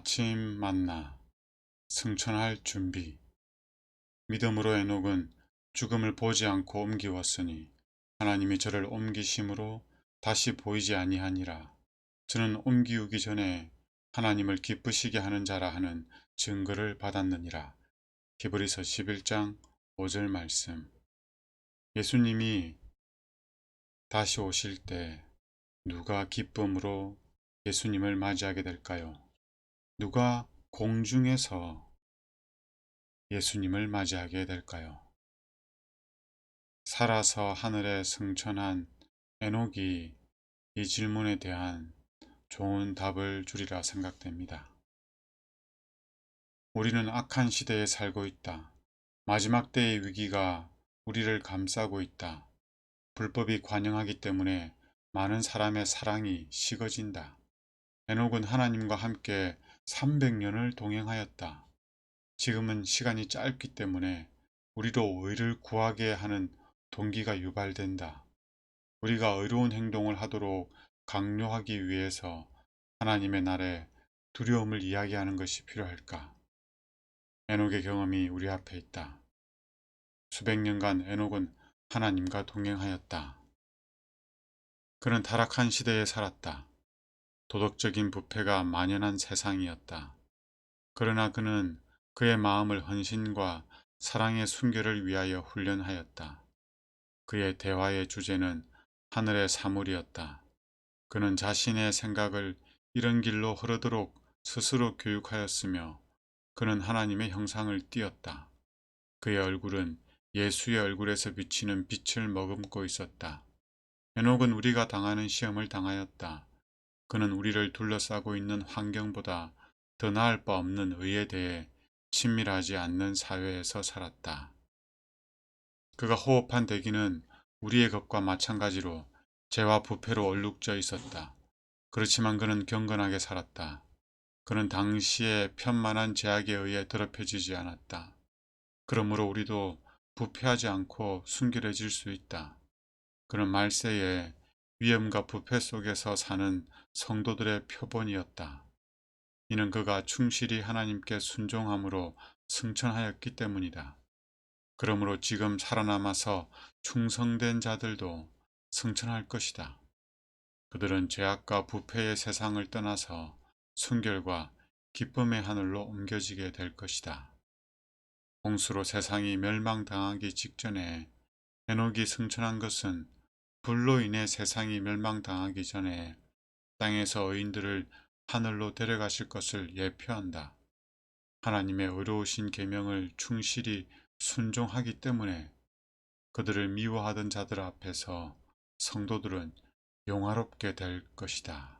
아침 만나 승천할 준비. 믿음으로 에녹은 죽음을 보지 않고 옮기웠으니 하나님이 저를 옮기심으로 다시 보이지 아니하니라. 저는 옮기우기 전에 하나님을 기쁘시게 하는 자라 하는 증거를 받았느니라. 히브리서 11장 5절 말씀. 예수님이 다시 오실 때 누가 기쁨으로 예수님을 맞이하게 될까요? 누가 공중에서 예수님을 맞이하게 될까요? 살아서 하늘에 승천한 에녹이 이 질문에 대한 좋은 답을 주리라 생각됩니다. 우리는 악한 시대에 살고 있다. 마지막 때의 위기가 우리를 감싸고 있다. 불법이 관영하기 때문에 많은 사람의 사랑이 식어진다. 에녹은 하나님과 함께 300년을 동행하였다. 지금은 시간이 짧기 때문에 우리도 의를 구하게 하는 동기가 유발된다. 우리가 의로운 행동을 하도록 강요하기 위해서 하나님의 날에 두려움을 이야기하는 것이 필요할까? 에녹의 경험이 우리 앞에 있다. 수백 년간 에녹은 하나님과 동행하였다. 그는 타락한 시대에 살았다. 도덕적인 부패가 만연한 세상이었다. 그러나 그는 그의 마음을 헌신과 사랑의 순결을 위하여 훈련하였다. 그의 대화의 주제는 하늘의 사물이었다. 그는 자신의 생각을 이런 길로 흐르도록 스스로 교육하였으며 그는 하나님의 형상을 띄었다. 그의 얼굴은 예수의 얼굴에서 비치는 빛을 머금고 있었다. 에녹은 우리가 당하는 시험을 당하였다. 그는 우리를 둘러싸고 있는 환경보다 더 나을 바 없는 의에 대해 친밀하지 않는 사회에서 살았다. 그가 호흡한 대기는 우리의 것과 마찬가지로 죄와 부패로 얼룩져 있었다. 그렇지만 그는 경건하게 살았다. 그는 당시의 편만한 제약에 의해 더럽혀지지 않았다. 그러므로 우리도 부패하지 않고 순결해질 수 있다. 그는 말세에 위험과 부패 속에서 사는 성도들의 표본이었다. 이는 그가 충실히 하나님께 순종함으로 승천하였기 때문이다. 그러므로 지금 살아남아서 충성된 자들도 승천할 것이다. 그들은 죄악과 부패의 세상을 떠나서 순결과 기쁨의 하늘로 옮겨지게 될 것이다. 홍수로 세상이 멸망당하기 직전에 에녹이 승천한 것은 불로 인해 세상이 멸망당하기 전에 땅에서 의인들을 하늘로 데려가실 것을 예표한다. 하나님의 의로우신 계명을 충실히 순종하기 때문에 그들을 미워하던 자들 앞에서 성도들은 용화롭게 될 것이다.